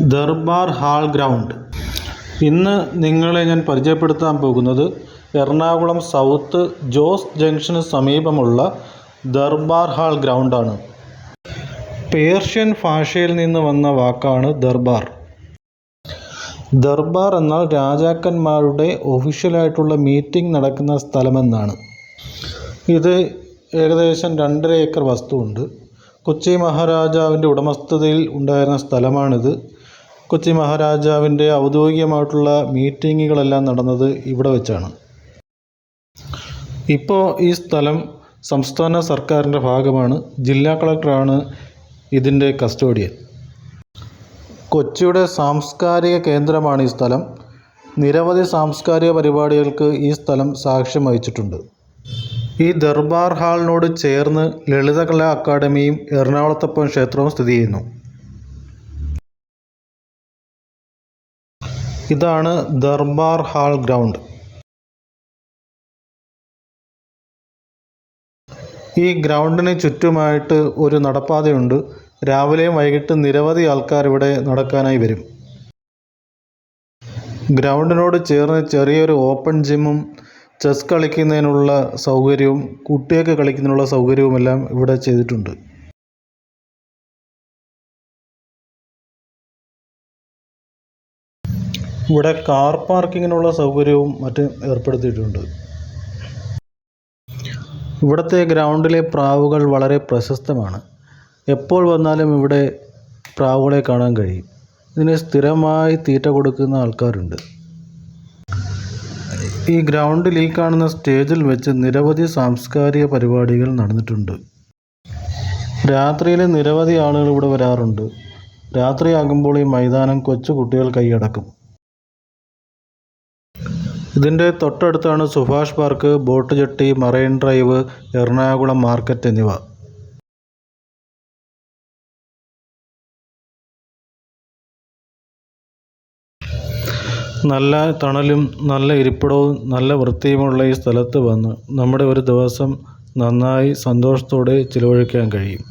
Darbar hall ground. ഇന്ന് നിങ്ങളെ ഞാൻ പരിചയപ്പെടുത്താൻ പോകുന്നത് എറണാകുളം സൗത്ത് ജോസ് ജംഗ്ഷന് സമീപമുള്ള ദർബാർ ഹാൾ ഗ്രൗണ്ടാണ്. പേർഷ്യൻ ഭാഷയിൽ നിന്ന് വന്ന വാക്കാണ് ദർബാർ. ദർബാർ എന്നാൽ രാജാക്കന്മാരുടെ ഒഫീഷ്യലായിട്ടുള്ള മീറ്റിംഗ് നടക്കുന്ന സ്ഥലമെന്നാണ്. ഇത് ഏകദേശം രണ്ടര ഏക്കർ വസ്തുവുണ്ട്. കൊച്ചി മഹാരാജാവിന്റെ ഉടമസ്ഥതയിൽ ഉണ്ടായിരുന്ന സ്ഥലമാണിത്. കൊച്ചി മഹാരാജാവിന്റെ ഔദ്യോഗികമായിട്ടുള്ള മീറ്റിങ്ങുകളെല്ലാം നടന്നത് ഇവിടെ വെച്ചാണ്. ഇപ്പോൾ ഈ സ്ഥലം സംസ്ഥാന സർക്കാരിന്റെ ഭാഗമാണ്. ജില്ലാ കളക്ടറാണ് ഇതിന്റെ കസ്റ്റോഡിയൻ. കൊച്ചിയുടെ സാംസ്കാരിക കേന്ദ്രമാണ് ഈ സ്ഥലം. നിരവധി സാംസ്കാരിക പരിപാടികൾക്ക് ഈ സ്ഥലം സാക്ഷ്യം വഹിച്ചിട്ടുണ്ട്. ഈ ദർബാർ ഹാളിനോട് ചേർന്ന് ലളിതകലാ അക്കാദമിയും എറണാകുളത്തപ്പൻ ക്ഷേത്രവും സ്ഥിതി ചെയ്യുന്നു. ഇതാണ് ദർബാർ ഹാൾ ഗ്രൗണ്ട്. ഈ ഗ്രൗണ്ടിന് ചുറ്റുമായിട്ട് ഒരു നടപ്പാതയുണ്ട്. രാവിലെയും വൈകിട്ടും നിരവധി ആൾക്കാർ ഇവിടെ നടക്കാനായി വരും. ഗ്രൗണ്ടിനോട് ചേർന്ന് ചെറിയൊരു ഓപ്പൺ ജിമ്മും ചെസ് കളിക്കുന്നതിനുള്ള സൗകര്യവും കുട്ടികൾക്ക് കളിക്കുന്നതിനുള്ള സൗകര്യവുമെല്ലാം ഇവിടെ ചെയ്തിട്ടുണ്ട്. ഇവിടെ കാർ പാർക്കിങ്ങിനുള്ള സൗകര്യവും മറ്റും ഏർപ്പെടുത്തിയിട്ടുണ്ട്. ഇവിടുത്തെ ഗ്രൗണ്ടിലെ പ്രാവുകൾ വളരെ പ്രശസ്തമാണ്. എപ്പോൾ വന്നാലും ഇവിടെ പ്രാവുകളെ കാണാൻ കഴിയും. ഇതിന് സ്ഥിരമായി തീറ്റ കൊടുക്കുന്ന ആൾക്കാരുണ്ട്. ഈ ഗ്രൗണ്ടിൽ ഈ കാണുന്ന സ്റ്റേജിൽ വെച്ച് നിരവധി സാംസ്കാരിക പരിപാടികൾ നടന്നിട്ടുണ്ട്. രാത്രിയിൽ നിരവധി ആളുകൾ ഇവിടെ വരാറുണ്ട്. രാത്രിയാകുമ്പോൾ ഈ മൈതാനം കൊച്ചു കുട്ടികൾ കൈയടക്കും. ഇതിന്റെ തൊട്ടടുത്താണ് Subhash park boat jetty marine drive Ernakulam market എന്നിവ. നല്ല തണലും നല്ല ഇരിപ്പിടവും നല്ല വൃത്തിയുമുള്ള ഈ സ്ഥലത്ത് വന്ന് നമ്മുടെ ഒരു ദിവസം നന്നായി സന്തോഷത്തോടെ ചിലവഴിക്കാൻ കഴിയും.